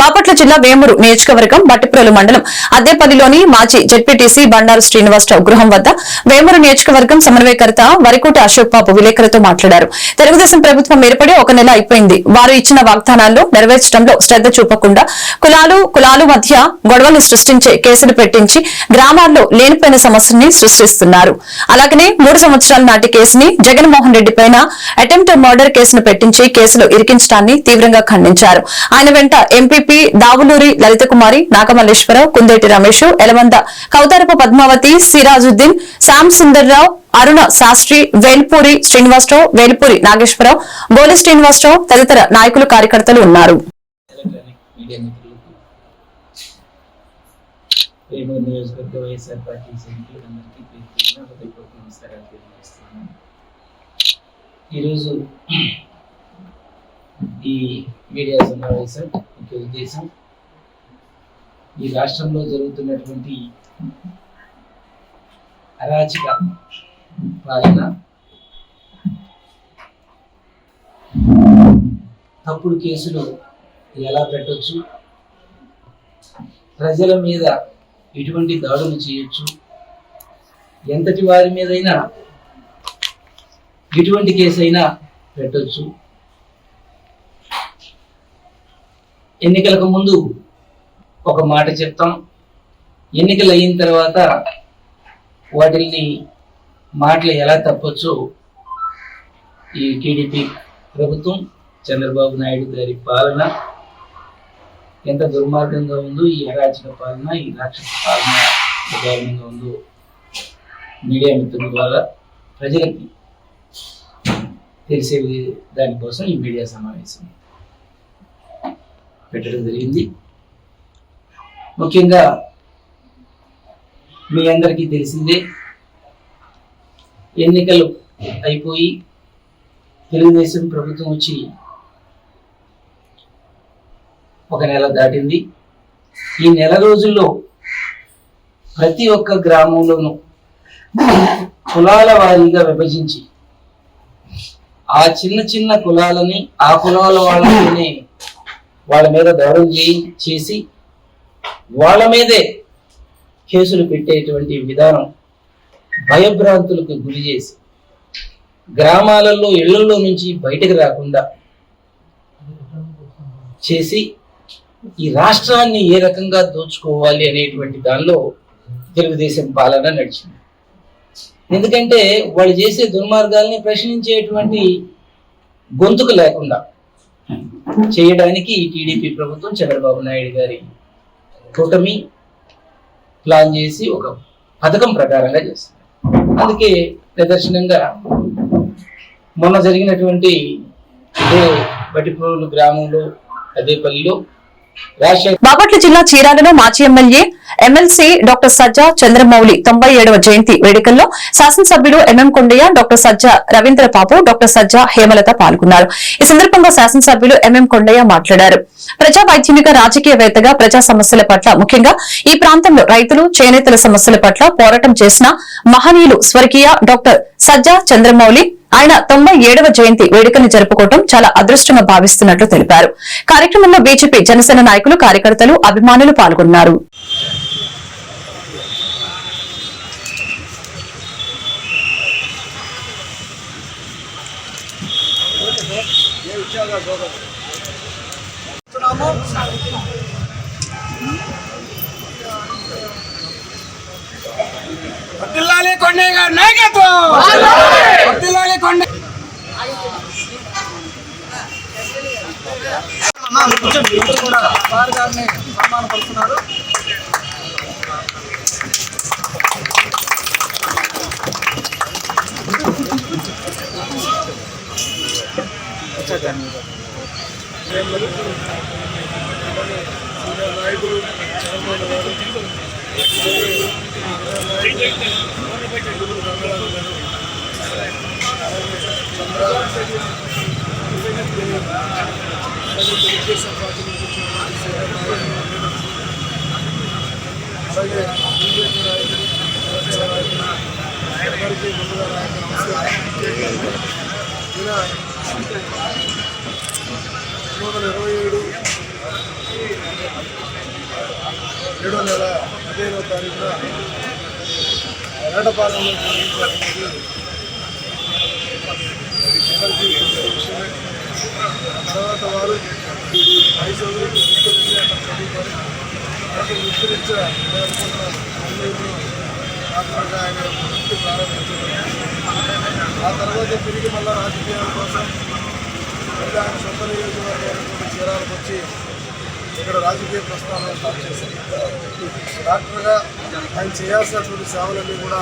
బాపట్ల జిల్లా వేమూరు నియోజకవర్గం బట్టిప్రోలు మండలం అద్దేపల్లిలోని మాజీ జెడ్పీటీసీ బండారు శ్రీనివాసరావు గృహం వద్ద వేమూరు నియోజకవర్గం సమన్వయకర్త వరికోట అశోక్ బాబు విలేకరులతో మాట్లాడారు. తెలుగుదేశం ప్రభుత్వం ఏర్పడి ఒక నెల అయిపోయింది. వారు ఇచ్చిన వాగ్దానాల్లో నెరవేర్చడంలో శ్రద్ద చూపకుండా కులాలు కులాలు మధ్య గొడవలు సృష్టించే కేసులు పెట్టించి గ్రామాల్లో లేనిపోయిన సమస్యని సృష్టిస్తున్నారు. అలాగనే మూడు సంవత్సరాల నాటి కేసుని జగన్మోహన్ రెడ్డి పైన అటెంప్ట్ మర్డర్ కేసును పెట్టించి కేసులో ఇరికించడాన్ని తీవ్రంగా ఖండించారు. ఆయన వెంట ఎంపీ ఎంపీపీ దావులూరి లలితకుమారి నాగమల్లేశ్వరరావు కుందేటి రమేష్ ఎలమంద కౌతారపు పద్మావతి సిరాజుద్దీన్ శ్యామ్ సుందర్రావు అరుణ శాస్త్రి వేల్పూరి శ్రీనివాసరావు వేల్పూరి నాగేశ్వరరావు బోలి శ్రీనివాసరావు తదితర నాయకులు కార్యకర్తలు ఉన్నారు. నియోజకవర్గ వైఎస్ఆర్ పార్టీ పేరు హృదయపూర్వక నమస్కారాలు తెలియజేస్తున్నాను. ఈరోజు ఈ మీడియా సమావేశం ముఖ్య ఉద్దేశం. ఈ రాష్ట్రంలో జరుగుతున్నటువంటి అరాచక పాలన తప్పుడు కేసులు ఎలా పెట్టొచ్చు ప్రజల మీద ఎటువంటి దాడులు చేయొచ్చు ఎంతటి వారి మీదైనా ఎటువంటి కేసు అయినా పెట్టొచ్చు. ఎన్నికలకు ముందు ఒక మాట చెప్తాం. ఎన్నికలు అయిన తర్వాత వాటిని మాటలు ఎలా తప్పొచ్చో ఈ టీడీపీ ప్రభుత్వం చంద్రబాబు నాయుడు గారి పాలన ఎంత దుర్మార్గంగా ఉందో ఈ అరాచక పాలన ఈ రాక్షస పాలన దారుణంగా ఉందో మీడియా మిత్రుల ద్వారా ప్రజలకి తెలిసే దానికోసం ఈ మీడియా సమావేశం పెట్టడం జరిగింది. ముఖ్యంగా మీ అందరికీ తెలిసిందే ఎన్నికలు అయిపోయి తెలుగుదేశం ప్రభుత్వం వచ్చి ఒక నెల దాటింది. ఈ నెల రోజుల్లో ప్రతి ఒక్క గ్రామంలోనూ కులాల వారీగా విభజించి ఆ చిన్న చిన్న కులాలని ఆ కులాల వాళ్ళనే వాళ్ళ మీద దాడులు చేయి- చేసి వాళ్ళ మీదే కేసులు పెట్టేటువంటి విధానం భయభ్రాంతులకు గురి చేసి గ్రామాలలో ఇళ్ళలో నుంచి బయటకు రాకుండా చేసి ఈ రాష్ట్రాన్ని ఏ రకంగా దోచుకోవాలి అనేటువంటి దానిలో తెలుగుదేశం పాలన నడిచింది. ఎందుకంటే వాళ్ళు చేసే దుర్మార్గాల్ని ప్రశ్నించేటువంటి గొంతుకు లేకుండా చేయడానికి ఈ టీడీపీ ప్రభుత్వం చంద్రబాబు నాయుడు గారి కూటమి ప్లాన్ చేసి ఒక పథకం ప్రకారంగా చేస్తుంది అందుకే నిదర్శనంగా మొన్న జరిగినటువంటి ఇదే బట్టిప్రోలు గ్రామంలో అదేపల్లిలో బాపట్ల జిల్లా చీరాలలో మాజీ MLA MLC doctor Sajja Chandramouli తొంభై ఏడవ జయంతి వేడుకల్లో శాసనసభ్యుడు MM Kondaiah doctor Sajja Ravindra Babu doctor Sajja Hemalatha పాల్గొన్నారు. ఈ సందర్భంగా శాసనసభ్యులు ఎంఎం కొండయ్య మాట్లాడారు. ప్రజా వైద్యునిగా రాజకీయవేత్తగా ప్రజా సమస్యల పట్ల ముఖ్యంగా ఈ ప్రాంతంలో రైతులు చేనేతల సమస్యల పట్ల పోరాటం చేసిన మహనీయులు స్వర్గీయ డాక్టర్ సజ్జా చంద్రమౌళి ఆయన తొంభై ఏడవ జయంతి వేడుకను జరుపుకోవడం చాలా అదృష్టంగా భావిస్తున్నట్లు తెలిపారు. కార్యక్రమంలో బీజేపీ జనసేన నాయకులు కార్యకర్తలు అభిమానులు పాల్గొన్నారు. వర్ధిల్లాలి కొండయ్య గారి నాయకత్వం వర్ధిల్లాలి కొండ కూడా సార్ గారిని సన్మానపరుస్తున్నారు రెండు వందల ఇరవై ఏడు ఏడో నెల పదిహేనవ తారీఖున ఏడపాలెంలో జరిగించాలనేది అందరికీ తెలిసిన విషయమే తర్వాత వారు మైసూరు తీసుకెళ్ళి అక్కడ చదువుకొని అక్కడ వృత్తిరీత్యా డాక్టర్గా ఆయన వృత్తి ప్రారంభించారు. ఆ తర్వాత తిరిగి మళ్ళీ రాజకీయాల కోసం మళ్ళీ ఆయన సొంత నియోజకవర్గం చీరాలకు వచ్చి ఇక్కడ రాజకీయ ప్రస్థానం స్టార్ట్ చేశారు. డాక్టర్గా ఆయన చేయాల్సినటువంటి సేవలన్నీ కూడా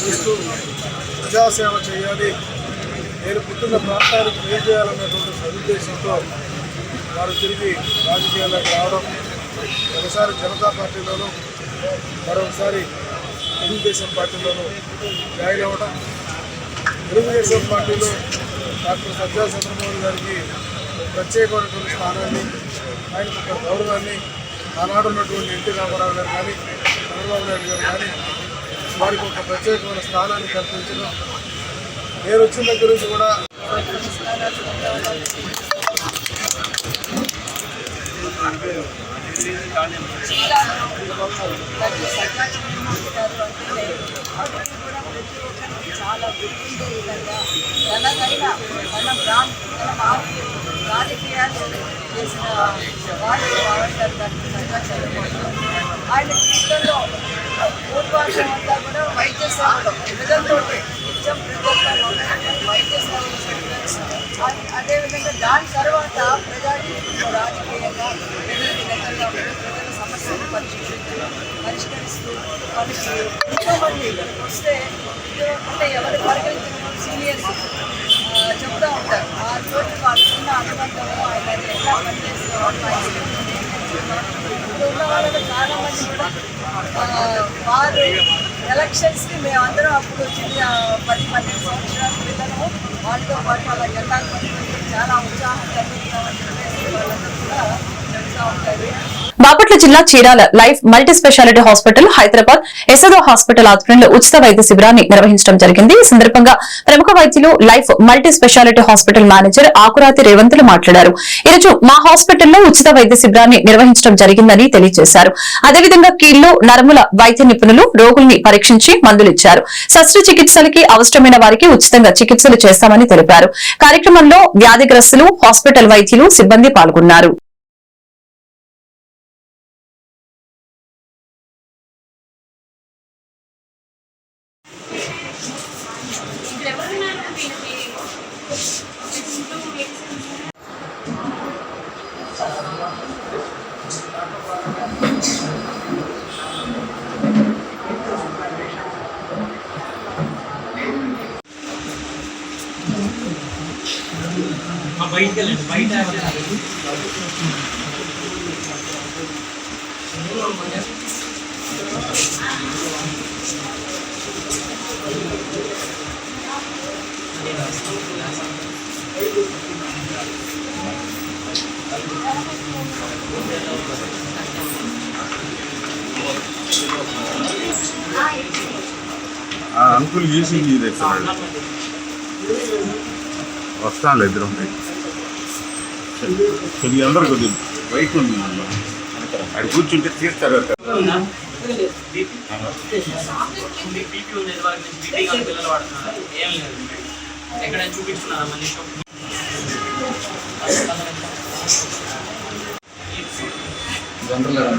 చూస్తూ ప్రజాసేవ చేయాలి. నేను పుట్టిన ప్రాంతానికి ఏం చేయాలన్నటువంటి సదుద్దేశంతో వారు తిరిగి రాజకీయాల్లోకి రావడం ఒకసారి జనతా పార్టీలోనూ మరొకసారి తెలుగుదేశం పార్టీలోనూ జాయిన్ అవ్వడం తెలుగుదేశం పార్టీలో డాక్టర్ సత్యా చంద్రమోహన్ గారికి ప్రత్యేకమైనటువంటి స్థానాన్ని ఆయనకు ఒక గౌరవాన్ని ఆనాడు ఉన్నటువంటి ఎన్టీ రామారావు గారు కానీ చంద్రబాబు నాయుడు గారు కానీ వారికి ఒక ప్రత్యేకమైన స్థానాన్ని కల్పించడం నేను వచ్చిన దగ్గర నుంచి కూడా చాలా గుర్తుండే విధంగా తనదైన తన బ్రాండ్ తన రాజకీయాలు చేసిన బాగుంటారు దానికి ఆయన జీవితంలో అంతా కూడా వైద్య సేవలు ప్రజలతో నిత్యం ప్రజల్లో వైద్య సేవలు చేస్తున్నారు. అదేవిధంగా దాని తర్వాత ప్రజాకి రాజకీయంగా ప్రజలకు దగ్గరగా ప్రజల సమస్యలు పరిష్కరించడం పరిష్కరిస్తూ వాళ్ళకి ఎంతోమంది వస్తే అంటే ఎవరు పరిగణించిన సీనియర్స్ చెప్తూ ఉంటారు ఆ చోటు వాళ్ళకున్న అనుబంధము ఆయన ఎట్లా పనిచేసేవాళ్ళు ఆయన ఇప్పుడు ఉన్న వాళ్ళకి చాలా మంది కూడా వారు ఎలక్షన్స్కి మేమందరం అప్పుడు చిన్న పది పన్నెండు సంవత్సరాల క్రితము వాళ్ళతో పాటు వాళ్ళ జెండాలు పట్టుకుని చాలా ఉత్సాహం కలుగుతామని చెప్పేసి వాళ్ళందరూ కూడా చెప్తూ ఉంటారు బాపట్ల జిల్లా Chirala life multi speciality hospital Hyderabad ఎసదో hospital ఆధ్వర్యంలో ఉచిత వైద్య శిబిరాన్ని నిర్వహించడం జరిగింది. ఈ సందర్భంగా ప్రముఖ వైద్యులు life multi speciality hospital manager Akurathi Revanthulu మాట్లాడారు. ఈరోజు మా హాస్పిటల్లో ఉచిత వైద్య శిబిరాన్ని నిర్వహించడం జరిగిందని తెలియజేశారు. అదేవిధంగా కీళ్ళు నరముల వైద్య నిపుణులు రోగుల్ని పరీక్షించి మందులిచ్చారు శస్త్రచికిత్సలకి అవసరమైన వారికి ఉచితంగా చికిత్సలు చేస్తామని తెలిపారు. కార్యక్రమంలో వ్యాధిగ్రస్తులు హాస్పిటల్ వైద్యులు సిబ్బంది పాల్గొన్నారు. ఆ అంకుల్ ఈసీజీ తెస్తున్నాడు వస్తాను ఇద్దరు ఉంటాయి కొద్దిగా అందరు కొద్దిగా బయట ఉంది అక్కడ కూర్చుంటే తీస్తారు కానీ పిల్లలు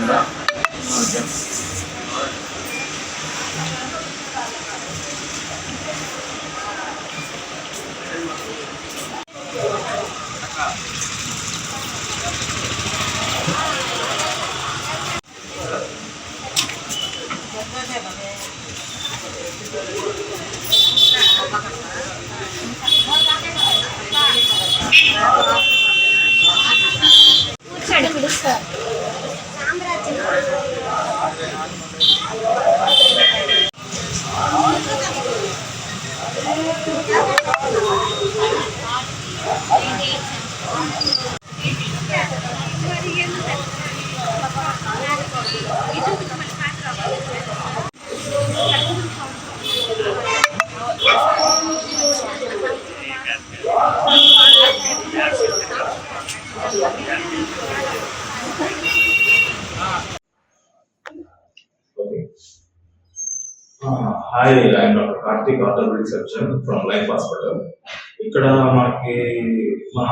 Yeah.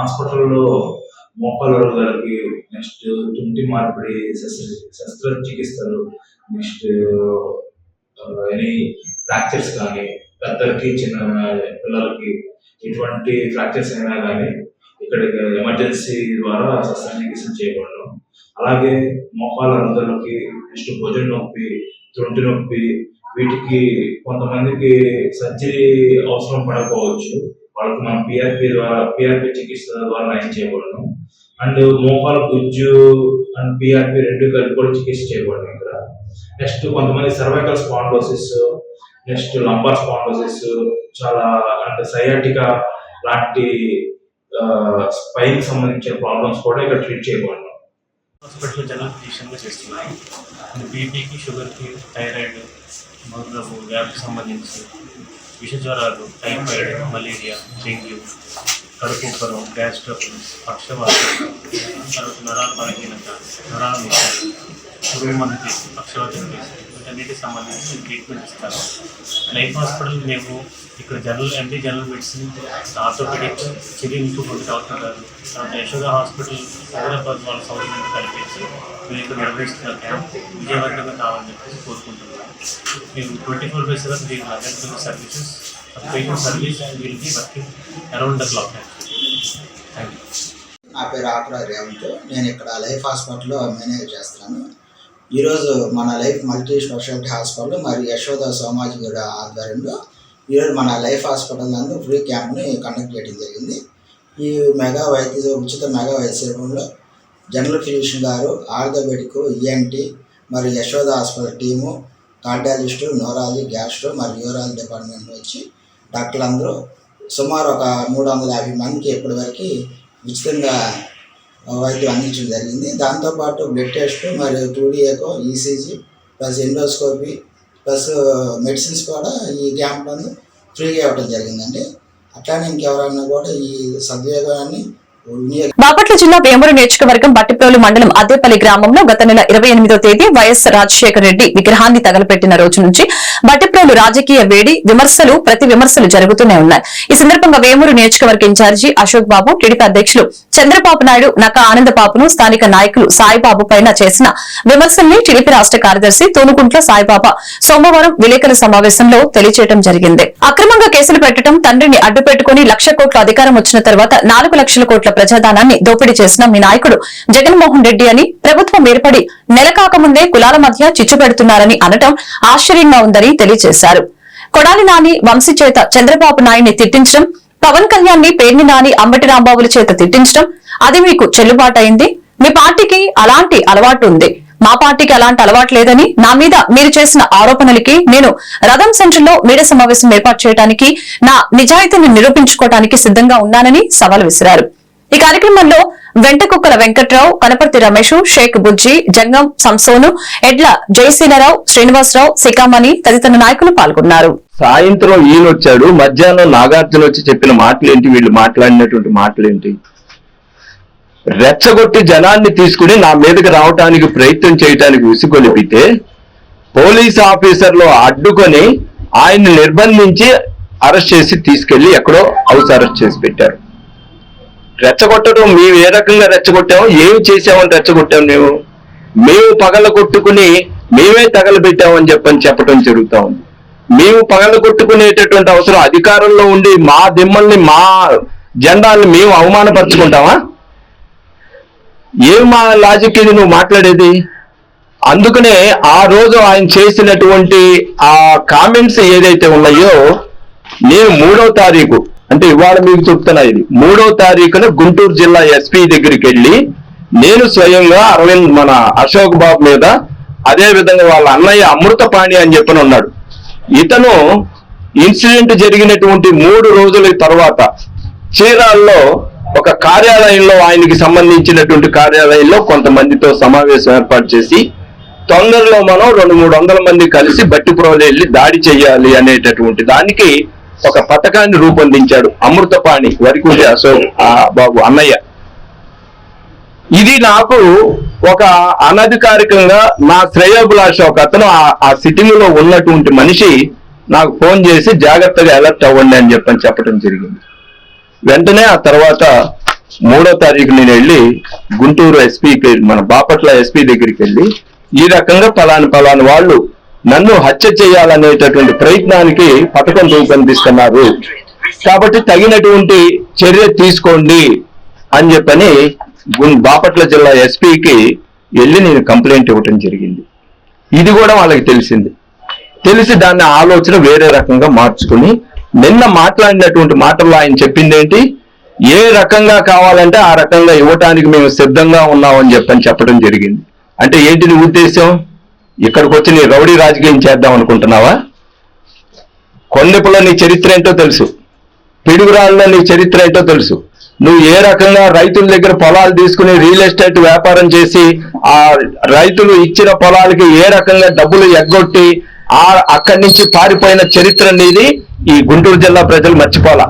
హాస్పిటల్లో మోకాలు రోగాలకి నెక్స్ట్ తుంటి మార్పిడి శస్త్ర శస్త్రచికిత్సలు నెక్స్ట్ ఎనీ ఫ్రాక్చర్స్ కానీ పెద్దలకి చిన్న పిల్లలకి ఎటువంటి ఫ్రాక్చర్స్ అయినా కానీ ఇక్కడికి ఎమర్జెన్సీ ద్వారా శస్త్రచికిత్స చేయబడడం. అలాగే మోకాల రుదలకి నెక్స్ట్ భుజం నొప్పి తొంటి నొప్పి వీటికి కొంతమందికి సర్జరీ అవసరం పడకపోవచ్చు. వాళ్ళకి మనం పిఆర్పి ద్వారా పిఆర్పి చికిత్స ద్వారా నయం చేయబడడం అండ్ మోకాల గుజ్జు అండ్ పిఆర్పి రెండు కలిపి కూడా చికిత్స చేయబడను ఇక్కడ. నెక్స్ట్ కొంతమంది cervical spondylosis next lumbar spondylosis చాలా అంటే సయాటికా లాంటి స్పైన్ సంబంధించిన ప్రాబ్లమ్స్ కూడా ఇక్కడ ట్రీట్ చేయబడను. హాస్పిటల్ జనరల్ ఫిజిషియన్గా చేస్తున్నాయి. బీపీకి షుగర్కి థైరాయిడ్ మొదలగు వ్యాధికి సంబంధించి. విష జ్వరాలు టైఫాయిడ్ మలేరియా డెంగ్యూ కడుపు ఉబ్బరం గ్యాస్ ట్రబుల్ పక్షవాతం తర్వాత నరాల బలహీనత నరాల నొప్పులు పురుగు మందు కేసు పక్షవాతం కేసు వీటన్నిటికి సంబంధించి ట్రీట్మెంట్ ఇస్తారు. లైఫ్ హాస్పిటల్ మేము ఇక్కడ general MD general medicine orthopaedic చిరి improvement doctor గారు తర్వాత యశోద హాస్పిటల్ హైదరాబాద్ వాళ్ళ సౌకర్యంతో కల్పించి మేము ఇక్కడ నిర్వహిస్తున్న. క్యాంప్ విజయవంతంగా కావాలని చెప్పేసి కోరుకుంటున్నాం. మేము ట్వంటీ ఫోర్ బై సెవెన్ దీని attend services patient service will be working around the clock thank you నా పేరు ఆకురా రేవంత్. నేను ఇక్కడ లైఫ్ హాస్పిటల్లో మేనేజ్ చేస్తున్నాను. ఈరోజు మన లైఫ్ మల్టీ స్పెషాలిటీ హాస్పిటల్ మరియు యశోద సోమాజిగూడ ఆధ్వర్యంలో ఈరోజు మన లైఫ్ హాస్పిటల్ నందు ఫ్రీ క్యాంప్ని కండక్ట్ చేయడం జరిగింది. ఈ మెగా వైద్య ఉచిత మెగా వైద్య శిబిరంలో జనరల్ ఫిజిషియన్ గారు ఆర్థోపెడిక్ ఈఎన్టీ మరియు Yashoda hospital team cardiologist neurology gastro మరియు యూరాలజీ డిపార్ట్మెంట్ వచ్చి డాక్టర్లందరూ సుమారు ఒక మూడు వందల యాభై మందికి ఇప్పటివరకు ఉచితంగా వైద్యం అందించడం జరిగింది. దాంతోపాటు బ్లడ్ టెస్ట్ మరియు two D echo ECG plus endoscopy plus medicines కూడా ఈ క్యాంప్ నందు ఫ్రీగా ఇవ్వడం జరిగిందండి. అట్లానే ఇంకెవరైనా కూడా ఈ సద్వినియోగాన్ని బాపట్ల జిల్లా వేమూరు నియోజకవర్గం బట్టిప్రోలు మండలం అద్దెపల్లి గ్రామంలో గత నెల ఇరవై ఎనిమిదో తేదీ వైఎస్ రాజశేఖర రెడ్డి విగ్రహాన్ని తగలపెట్టిన రోజు నుంచి బట్టిప్రోలు రాజకీయ వేడి విమర్శలు ప్రతి విమర్శలు జరుగుతూనే ఉన్నాయి. ఈ సందర్భంగా వేమూరు నియోజకవర్గ ఇన్ఛార్జి అశోక్ బాబు టీడీపీ అధ్యక్షులు చంద్రబాబు నాయుడు నక ఆనందబాబును స్థానిక నాయకులు సాయిబాబు పైన చేసిన విమర్శల్ని టీడీపీ రాష్ట కార్యదర్శి తూనుకుంట్ల సాయిబాబా సోమవారం విలేకరుల సమావేశంలో తెలియజేయడం జరిగింది. అక్రమంగా కేసులు పెట్టడం తండ్రిని అడ్డుపెట్టుకుని లక్ష కోట్ల అధికారం వచ్చిన తర్వాత నాలుగు లక్షల కోట్ల ప్రజాదానాన్ని దోపిడీ చేసిన మీ నాయకుడు జగన్మోహన్ రెడ్డి అని ప్రభుత్వం ఏర్పడి నెల కాకముందే కులాల మధ్య చిచ్చు పెడుతున్నారని అనటం ఆశ్చర్యంగా ఉందని తెలియజేశారు. కొడాలి నాని వంశీ చేత చంద్రబాబు నాయుడిని తిట్టించడం పవన్ కళ్యాణ్ని పేర్ని నాని అంబటి రాంబాబుల చేత తిట్టించడం అది మీకు చెల్లుబాటైంది మీ పార్టీకి అలాంటి అలవాటు ఉంది. మా పార్టీకి అలాంటి అలవాటు లేదని నా మీద మీరు చేసిన ఆరోపణలకి నేను రథం సెంటర్లో మీడియా సమావేశం ఏర్పాటు చేయడానికి నా నిజాయితీని నిరూపించుకోవడానికి సిద్ధంగా ఉన్నానని సవాల్ విసిరారు. ఈ కార్యక్రమంలో వెంటకుక్కల వెంకట్రావు కనపర్తి రమేష్ షేక్ బుజ్జి జంగం సంసోను ఎడ్ల జయశీలరావు శ్రీనివాసరావు సికామణి తదితర నాయకులు పాల్గొన్నారు. సాయంత్రం ఈయన వచ్చాడు మధ్యాహ్నం నాగార్జున వచ్చి చెప్పిన మాటలేంటి? వీళ్ళు మాట్లాడినటువంటి మాటలేంటి? రెచ్చగొట్టి జనాన్ని తీసుకుని నా మీదకి రావటానికి ప్రయత్నం చేయటానికి విసుగొలిపితే పోలీస్ ఆఫీసర్లు అడ్డుకొని ఆయన్ని నిర్బంధించి అరెస్ట్ చేసి తీసుకెళ్ళి ఎక్కడో హౌస్ అరెస్ట్ చేసి పెట్టారు. రెచ్చగొట్టడం మేము ఏ రకంగా రెచ్చగొట్టాము ఏమి చేసామని రెచ్చగొట్టాము మేము. మేము పగల కొట్టుకుని మేమే తగలబెట్టామని చెప్పని చెప్పడం జరుగుతా ఉంది. మేము పగల కొట్టుకునేటటువంటి అవసరం అధికారంలో ఉండి మా దిమ్మల్ని మా జెండాల్ని మేము అవమానపరుచుకుంటామా? ఏం మా లాజిక్ ఇది నువ్వు మాట్లాడేది? అందుకనే ఆ రోజు ఆయన చేసినటువంటి ఆ కామెంట్స్ ఏదైతే ఉన్నాయో నేను మూడవ తారీఖు అంటే ఇవాళ మీకు చెప్తున్నా ఇది. మూడో తారీఖున గుంటూరు జిల్లా ఎస్పీ దగ్గరికి వెళ్ళి నేను స్వయంగా అరవింద్ మన అశోక్ బాబు మీద అదే విధంగా వాళ్ళ అన్నయ్య అమృతపాణి అని చెప్పని ఉన్నాడు. ఇతను ఇన్సిడెంట్ జరిగినటువంటి మూడు రోజుల తర్వాత చీరాల్లో ఒక కార్యాలయంలో ఆయనకి సంబంధించినటువంటి కార్యాలయంలో కొంతమందితో సమావేశం ఏర్పాటు చేసి తొందరలో మనం రెండు మూడు వందల మంది కలిసి బట్టి ప్రోలు వెళ్ళి దాడి చేయాలి అనేటటువంటి దానికి ఒక పథకాన్ని రూపొందించాడు అమృతపాణి వరికుంటి అశోక్ బాబు అన్నయ్య. ఇది నాకు ఒక అనధికారికంగా నా శ్రేయోభిలాష ఒక అతను ఆ- ఆ సిట్టింగ్లో ఉన్నటువంటి మనిషి నాకు ఫోన్ చేసి జాగ్రత్తగా అలర్ట్ అవ్వండి అని చెప్పని చెప్పడం జరిగింది. వెంటనే ఆ తర్వాత మూడో తారీఖు నేను వెళ్ళి గుంటూరు ఎస్పీకి మన బాపట్ల ఎస్పీ దగ్గరికి వెళ్ళి ఈ రకంగా పలాని పలాని వాళ్ళు నన్ను హత్య చేయాలనేటటువంటి ప్రయత్నానికి పథకం రూపొందిస్తున్నారు. కాబట్టి తగినటువంటి చర్య తీసుకోండి అని చెప్పని గుం- బాపట్ల జిల్లా ఎస్పీకి వెళ్ళి నేను కంప్లైంట్ ఇవ్వటం జరిగింది. ఇది కూడా వాళ్ళకి తెలిసింది. తెలిసి దాన్ని ఆలోచన వేరే రకంగా మార్చుకుని నిన్న మాట్లాడినటువంటి మాటల్లో ఆయన చెప్పింది ఏంటి? ఏ రకంగా కావాలంటే ఆ రకంగా ఇవ్వటానికి మేము సిద్ధంగా ఉన్నామని చెప్పని చెప్పడం జరిగింది. అంటే ఏంటిది ఉద్దేశం? ఇక్కడికి వచ్చి నీ రౌడీ రాజకీయం చేద్దాం అనుకుంటున్నావా? కొండపులో నీ చరిత్ర ఏంటో తెలుసు. పిడుగురాళ్ళలో నీ చరిత్ర ఏంటో తెలుసు. నువ్వు ఏ రకంగా రైతుల దగ్గర పొలాలు తీసుకుని రియల్ ఎస్టేట్ వ్యాపారం చేసి ఆ రైతులు ఇచ్చిన పొలాలకి ఏ రకంగా డబ్బులు ఎగ్గొట్టి ఆ అక్కడి నుంచి పారిపోయిన చరిత్ర అనేది ఈ గుంటూరు జిల్లా ప్రజలు మర్చిపోలా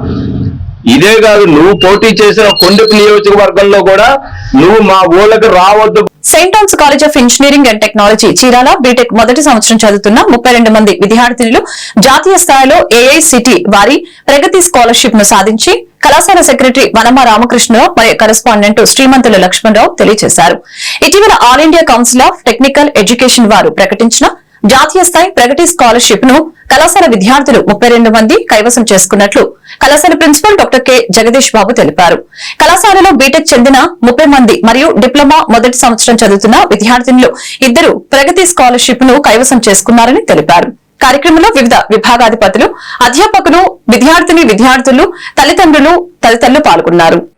ఇదే కాదు నువ్వు పోటీ చేసిన కొండపు నియోజకవర్గంలో కూడా నువ్వు మా ఊళ్ళకి రావద్దు saint Thomas college of engineering and technology Chirala BTech మొదటి సంవత్సరం చదువుతున్న ముప్పై రెండు మంది విద్యార్థినులు జాతీయ స్థాయిలో ఏఐసిటి వారి ప్రగతి స్కాలర్షిప్ను సాధించి కళాశాల సెక్రటరీ వనమ రామకృష్ణ మరియు కరెస్పాండెంట్ శ్రీమంతుల లక్ష్మణరావు తెలియజేశారు. ఇటీవల all India council of technical education వారు ప్రకటించిన జాతీయ స్థాయి ప్రగతి స్కాలర్షిప్ను కళాశాల విద్యార్థులు ముప్పై రెండు మంది కైవసం చేసుకున్నట్లు కళాశాల principal doctor K. Jagadish Babu తెలిపారు. కళాశాలలో బీటెక్ చెందిన ముప్పై మంది మరియు డిప్లొమా మొదటి సంవత్సరం చదువుతున్న విద్యార్థినులు ఇద్దరు ప్రగతి స్కాలర్షిప్ను కైవసం చేసుకున్నారని తెలిపారు. కార్యక్రమంలో వివిధ విభాగాధిపతులు అధ్యాపకులు విద్యార్థిని విద్యార్థులు తల్లిదండ్రులు తదితరులు పాల్గొన్నారు.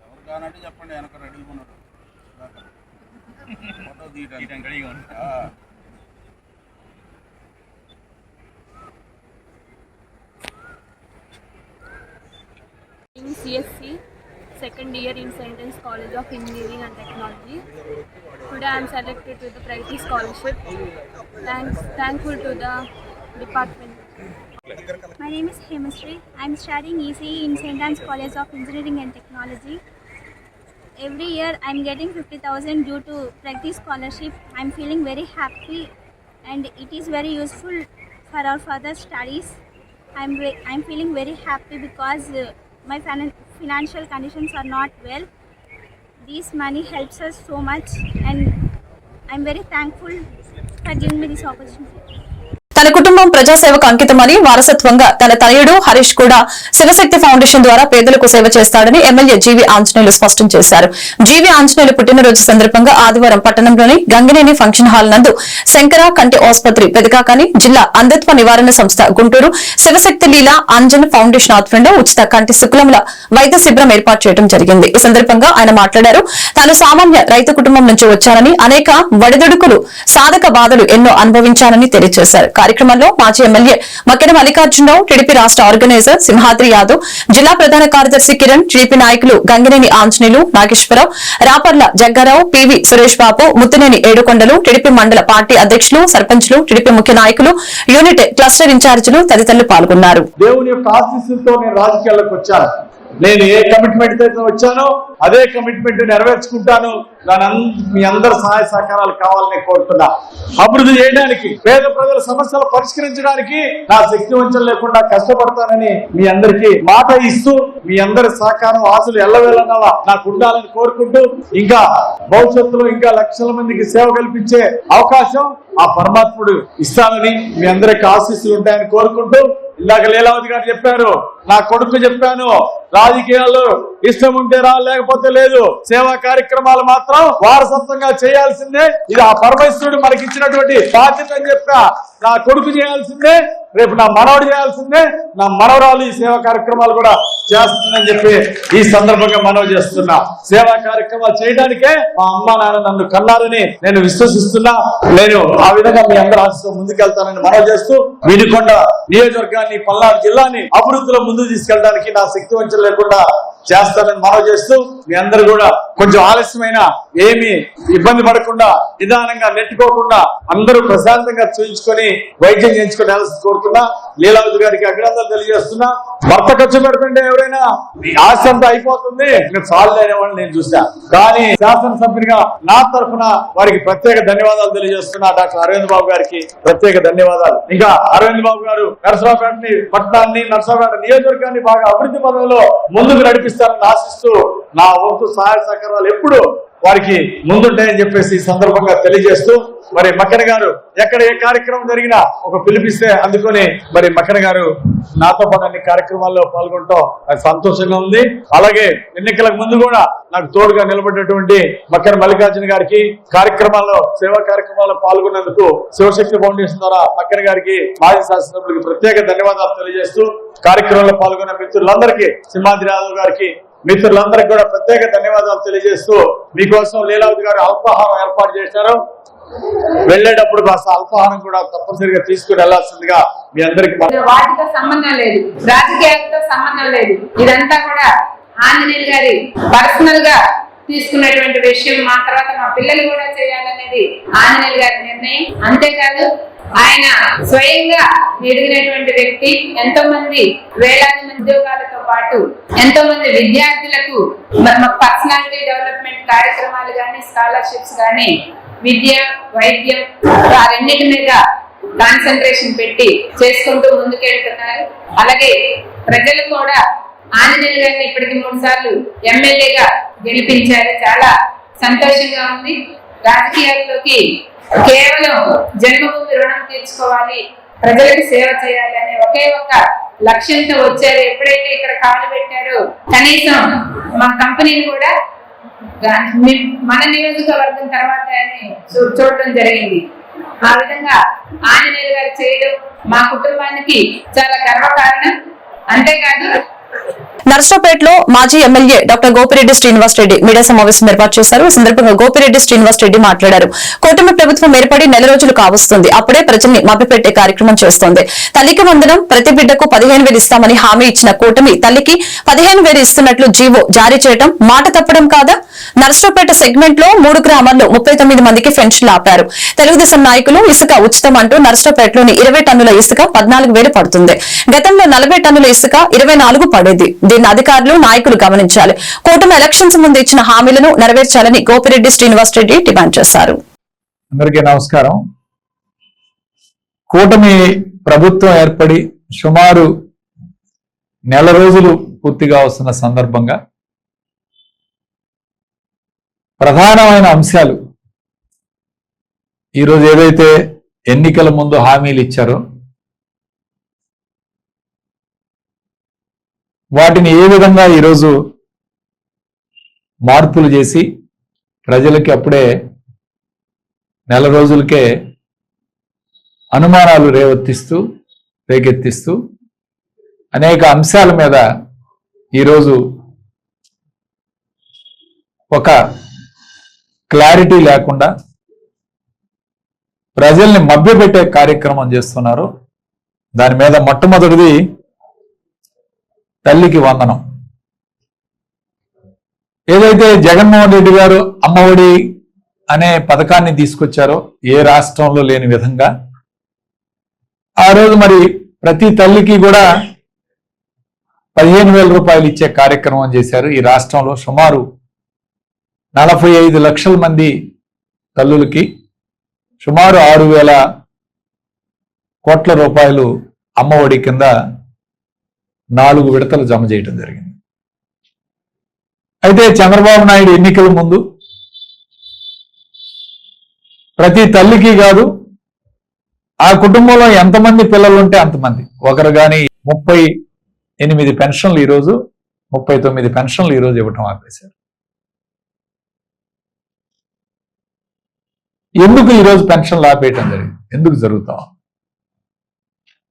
CSC, second year in St. Anne's College of Engineering and Technology. Today I am selected to the Pragati Scholarship. Thanks, thankful to the department. My name is Hemastri. I am studying ECE in St. Anne's College of Engineering and Technology. Every year I am getting 50,000 due to Pragati scholarship. I am feeling very happy and it is very useful for our further studies. I am ve- I am feeling very happy because uh, my financial conditions are not well. This money helps us so much and I am very thankful for giving me this opportunity. తన కుటుంబం ప్రజాసేవకు అంకితమని వారసత్వంగా తన తనయుడు హరీష్ కూడా Shivashakti foundation ద్వారా పేదలకు సేవ చేస్తాడని ఎమ్మెల్యే జీవి ఆంజనేయులు స్పష్టం చేశారు. జీవి ఆంజనేయులు పుట్టినరోజు సందర్భంగా ఆదివారం పట్టణంలోని గంగినేని ఫంక్షన్ హాల్ నందు శంకర కంటి ఆసుపత్రి పెదకాకని జిల్లా అంధత్వ నివారణ సంస్థ గుంటూరు శివశక్తి లీల అంజన్ ఫౌండేషన్ ఆధ్వర్యంలో ఉచిత కంటి శుక్లముల వైద్య శిబిరం ఏర్పాటు చేయడం జరిగింది. ఈ సందర్భంగా ఆయన మాట్లాడారు. తాను సామాన్య రైతు కుటుంబం నుంచి వచ్చానని అనేక వడిదుడుకులు సాధక బాధలు ఎన్నో అనుభవించానని తెలియజేశారు. కార్యక్రమంలో మాజీ ఎమ్మెల్యే మక్కెన మల్లికార్జునరావు టీడీపీ రాష్ట్ర ఆర్గనైజర్ సింహాద్రి యాదవ్ జిల్లా ప్రధాన కార్యదర్శి కిరణ్ టీడీపీ నాయకులు గంగినేని ఆంజనేయులు నాగేశ్వరరావు రాపర్ల జగ్గారావు పివి సురేష్ బాబు ముత్తునేని ఏడుకొండలు టీడీపీ మండల పార్టీ అధ్యక్షులు సర్పంచ్లు టీడీపీ ముఖ్య నాయకులు యూనిట్ క్లస్టర్ ఇన్ఛార్జీలు తదితరులు పాల్గొన్నారు. దేవుని నేను ఏ కమిట్మెంట్ అయితే వచ్చానో అదే కమిట్మెంట్ నెరవేర్చుకుంటాను. దాని మీ అందరి సహాయ సహకారాలు కావాలని కోరుతున్నా. అభివృద్ధి చేయడానికి పేద ప్రజల సమస్యలు పరిష్కరించడానికి నా శక్తి వంచన లేకుండా కష్టపడతానని మీ అందరికీ మాట ఇస్తూ మీ అందరి సహకారం ఆశలు ఎల్లవేళలా నాకు ఉండాలని కోరుకుంటూ ఇంకా భవిష్యత్తులో ఇంకా లక్షల మందికి సేవ కల్పించే అవకాశం ఆ పరమాత్ముడు ఇస్తానని మీ అందరికి ఆశీస్సులు ఉంటాయని కోరుకుంటూ ఇందాక లీలావతి గారు చెప్పారు నా కొడుకు చెప్పాను రాజకీయాల్లో ఇష్టం ఉంటే రా లేకపోతే లేదు. సేవా కార్యక్రమాలు మాత్రం వారసత్వంగా చేయాల్సిందే. ఇది ఆ పరమేశ్వరుడు మనకి ఇచ్చినటువంటి బాధ్యత అని చెప్పా నా కొడుకు చేయాల్సిందే రేపు నా మనవడు చేయాల్సిందే నా మనవరాలు ఈ సేవా కార్యక్రమాలు కూడా చేస్తుందని చెప్పి ఈ సందర్భంగా మనవి చేస్తున్నా. సేవా కార్యక్రమాలు చేయడానికే మా అమ్మ నాన్న నన్ను కన్నారని నేను విశ్వసిస్తున్నా. నేను ఆ విధంగా మీ అందరూ ఆశతో ముందుకెళ్తానని మనవి చేస్తూ వినుకొండ నియోజకవర్గాన్ని పల్నాడు జిల్లాని అభివృద్ధిలో ముందుకు తీసుకెళ్ళడానికి నా శక్తి వంచన లేకుండా చేస్తారని మనవి చేస్తూ మీ అందరు కూడా కొంచెం ఆలస్యమైన ఏమి ఇబ్బంది పడకుండా నిదానంగా నెట్టుకోకుండా అందరూ ప్రశాంతంగా చూయించుకొని వైద్యం చేయించుకొని కోరుతున్నా. లీలావతి గారికి అభినందనలు తెలియజేస్తున్నా. భర్త ఖర్చు పెడుతుంటే ఎవరైనా ఆస్తి అంతా అయిపోతుంది. ఇంకా చాలు లేనివాడిని నేను చూసా కానీ శాసనసభ్యునిగా నా తరఫున వారికి ప్రత్యేక ధన్యవాదాలు తెలియజేస్తున్నా. డాక్టర్ అరవింద్ బాబు గారికి ప్రత్యేక ధన్యవాదాలు. ఇంకా అరవింద్ బాబు గారు నరసరావుపేటని పట్టణాన్ని నరసరావుపేట నియోజకవర్గాన్ని బాగా అభివృద్ధి పదంలో ముందుకు నడిపిస్తారని ఆశిస్తూ నా వంతు సహాయ సహకారాలు ఎప్పుడు వారికి ముందుంటాయని చెప్పేసి ఈ సందర్భంగా తెలియజేస్తూ మరి మక్కన గారు ఎక్కడ ఏ కార్యక్రమం జరిగినా ఒక పిలిపిస్తే అందుకొని మరి మక్కన గారు నాతో పాటు అన్ని కార్యక్రమాల్లో పాల్గొనటం నాకు సంతోషంగా ఉంది. అలాగే ఎన్నికలకు ముందు కూడా నాకు తోడుగా నిలబడినటువంటి మక్కన మల్లికార్జున గారికి కార్యక్రమాల్లో సేవా కార్యక్రమాల్లో పాల్గొన్నందుకు శివశక్తి ఫౌండేషన్ ద్వారా మక్కన గారికి మాజీ శాసనసభ్యులకు ప్రత్యేక ధన్యవాదాలు తెలియజేస్తూ కార్యక్రమంలో పాల్గొన్న మిత్రులందరికీ సింహాద్రి యాదవ్ గారికి మిత్రులందరికీ కూడా ప్రత్యేక ధన్యవాదాలు తెలియజేస్తూ మీకోసం లీలావతి గారు అల్పాహారం ఏర్పాటు చేశారు. వెళ్ళేటప్పుడు కాస్త అల్పాహారం కూడా తప్పనిసరిగా తీసుకుని వెళ్ళాల్సిందిగా మీ అందరికి వాటితో సంబంధం లేదు. రాజకీయాలతో సంబంధం లేదు. ఇదంతా కూడా ఆంజనేయులు గారి పర్సనల్గా తీసుకున్నటువంటి విషయం మా తర్వాత మా పిల్లలు కూడా చేయాలనేది ఆంజనేయులు గారి నిర్ణయం. అంతేకాదు ఆయన స్వయంగా ఎదిగినటువంటి వ్యక్తి ఎంతో మంది వేలాది ఉద్యోగాలతో పాటు ఎంతో మంది విద్యార్థులకు పర్సనాలిటీ డెవలప్మెంట్ కార్యక్రమాలు కానీ స్కాలర్షిప్స్ కానీ విద్య వైద్యం ఆ రెండింటి మీద కాన్సన్ట్రేషన్ పెట్టి చేసుకుంటూ ముందుకెళ్తున్నారు. అలాగే ప్రజలు కూడా ఆంజనేయులు గారిని ఇప్పటికి మూడు సార్లు ఎమ్మెల్యేగా గెలిపించారు. చాలా సంతోషంగా ఉంది. రాజకీయాల్లోకి కేవలం జన్మభూమి రుణం తీర్చుకోవాలి. ప్రజలకు సేవ చేయాలి అనే ఒకే ఒక్క లక్ష్యంతో వచ్చారు. ఎప్పుడైతే ఇక్కడ కాలు పెట్టారో కనీసం మా కంపెనీని కూడా మన నియోజకవర్గం తర్వాత అని చూ- జరిగింది. ఆ విధంగా ఆంజనేయులు గారు చేయడం మా కుటుంబానికి చాలా గర్వకారణం. అంతేకాదు నర్సరావుపేటలో మాజీ MLA doctor Gopireddy Srinivas Reddy media సమావేశం ఏర్పాటు చేశారు. ఈ సందర్భంగా గోపిరెడ్డి శ్రీనివాస్ రెడ్డి మాట్లాడారు. కూటమి ప్రభుత్వం ఏర్పడి నెల రోజులు కావస్తుంది. అప్పుడే ప్రజల్ని మభ్యపెట్టే కార్యక్రమం చేస్తోంది. తల్లికి వందనం ప్రతి బిడ్డకు పదిహేను వేలు ఇస్తామని హామీ ఇచ్చిన కూటమి తల్లికి పదిహేను వేలు ఇస్తున్నట్లు జీవో జారీ చేయడం మాట తప్పడం కాదా? నర్సరావుపేట సెగ్మెంట్లో మూడు గ్రామాల్లో ముప్పై తొమ్మిది మందికి పెన్షన్లు ఆపారు. తెలుగుదేశం నాయకులు ఇసుక ఉచితం అంటూ నర్సరావుపేటలోని ఇరవై టన్నుల ఇసుక పద్నాలుగు వేలు పడుతుంది. గతంలో నలభై టన్నుల ఇసుక ఇరవై నాలుగు పడేది. దీన్ని అధికారులు నాయకులు గమనించాలి. కూటమి ఎలక్షన్స్ ముందు ఇచ్చిన హామీలను నెరవేర్చాలని గోపిరెడ్డి శ్రీనివాస్ రెడ్డి డిమాండ్ చేశారు. అందరికీ నమస్కారం. కూటమి ప్రభుత్వం ఏర్పడి సుమారు నెల రోజులు పూర్తిగా వస్తున్న సందర్భంగా ప్రధానమైన అంశాలు ఈరోజు ఏదైతే ఎన్నికల ముందు హామీలు ఇచ్చారో వాటిని ఏ విధంగా ఈరోజు మార్పులు చేసి ప్రజలకి అప్పుడే నెల రోజులకే అనుమానాలు రేవెత్తిస్తూ రేకెత్తిస్తూ అనేక అంశాల మీద ఈరోజు ఒక క్లారిటీ లేకుండా ప్రజల్ని మభ్యపెట్టే కార్యక్రమం చేస్తున్నారు. దాని మీద మొట్టమొదటిది తల్లికి వందనం. ఏదైతే జగన్మోహన్ రెడ్డి గారు అమ్మఒడి అనే పథకాన్ని తీసుకొచ్చారో ఏ రాష్ట్రంలో లేని విధంగా ఆ రోజు మరి ప్రతి తల్లికి కూడా పదిహేను వేల రూపాయలు ఇచ్చే కార్యక్రమం చేశారు. ఈ రాష్ట్రంలో సుమారు నలభై ఐదు లక్షల మంది తల్లులకి సుమారు ఆరు వేల కోట్ల రూపాయలు అమ్మఒడి కింద నాలుగు విడతలు జమ చేయడం జరిగింది. అయితే చంద్రబాబు నాయుడు ఎన్నికల ముందు ప్రతి తల్లికి కాదు ఆ కుటుంబంలో ఎంతమంది పిల్లలు ఉంటే అంతమంది. ఒకరు కానీ ముప్పై ఎనిమిది పెన్షన్లు ఈరోజు ముప్పై తొమ్మిది పెన్షన్లు ఈరోజు ఇవ్వటం ఆపేశారు. ఎందుకు ఈరోజు పెన్షన్లు ఆపేయటం జరిగింది? ఎందుకు జరుగుతాం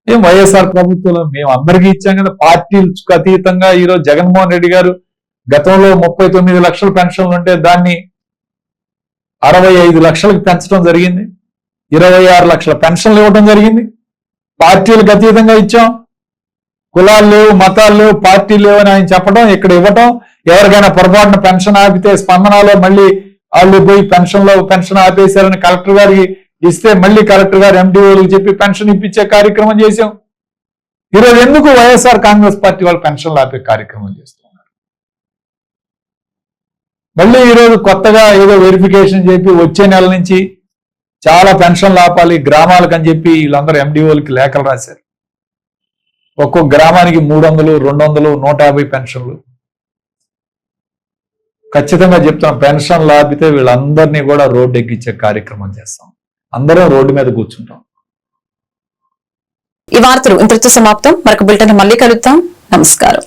ఏం వైఎస్ఆర్ ప్రభుత్వంలో మేము అందరికీ ఇచ్చాం కదా? పార్టీలకు అతీతంగా ఈరోజు జగన్మోహన్ రెడ్డి గారు గతంలో ముప్పై తొమ్మిది లక్షల పెన్షన్లు ఉంటే దాన్ని అరవై ఐదు లక్షలకు పెంచడం జరిగింది. ఇరవై ఆరు లక్షల పెన్షన్లు ఇవ్వడం జరిగింది. పార్టీలకు అతీతంగా ఇచ్చాం. కులాలు లేవు మతాలు లేవు పార్టీలు లేవు అని ఆయన చెప్పడం ఇక్కడ ఇవ్వటం. ఎవరికైనా పొరపాటున పెన్షన్ ఆపితే స్పందనలో మళ్ళీ వాళ్ళు పోయి పెన్షన్లో పెన్షన్ ఆపేశారని కలెక్టర్ గారికి ఇస్తే మళ్ళీ కలెక్టర్ గారు ఎండిఓలకు చెప్పి పెన్షన్ ఇప్పించే కార్యక్రమం చేశాం. ఈరోజు ఎందుకు వైఎస్ఆర్ కాంగ్రెస్ పార్టీ వాళ్ళు పెన్షన్లు ఆపే కార్యక్రమం చేస్తున్నారు మళ్ళీ ఈరోజు కొత్తగా ఏదో వెరిఫికేషన్ చెప్పి వచ్చే నెల నుంచి చాలా పెన్షన్లు ఆపాలి గ్రామాలకు అని చెప్పి వీళ్ళందరూ ఎండిఓలకి లేఖలు రాశారు. ఒక్కొక్క గ్రామానికి మూడు వందలు రెండు వందలు నూట యాభై పెన్షన్లు. ఖచ్చితంగా చెప్తాం పెన్షన్లు ఆపితే వీళ్ళందరినీ కూడా రోడ్డు ఎక్కించే కార్యక్రమం చేస్తాం. అందరం రోడ్డు మీద కూర్చుంటాం. ఈ వార్తలు ఇంతటితో సమాప్తం. మరొక బులెటిన్ మళ్ళీ కలుద్దాం. నమస్కారం.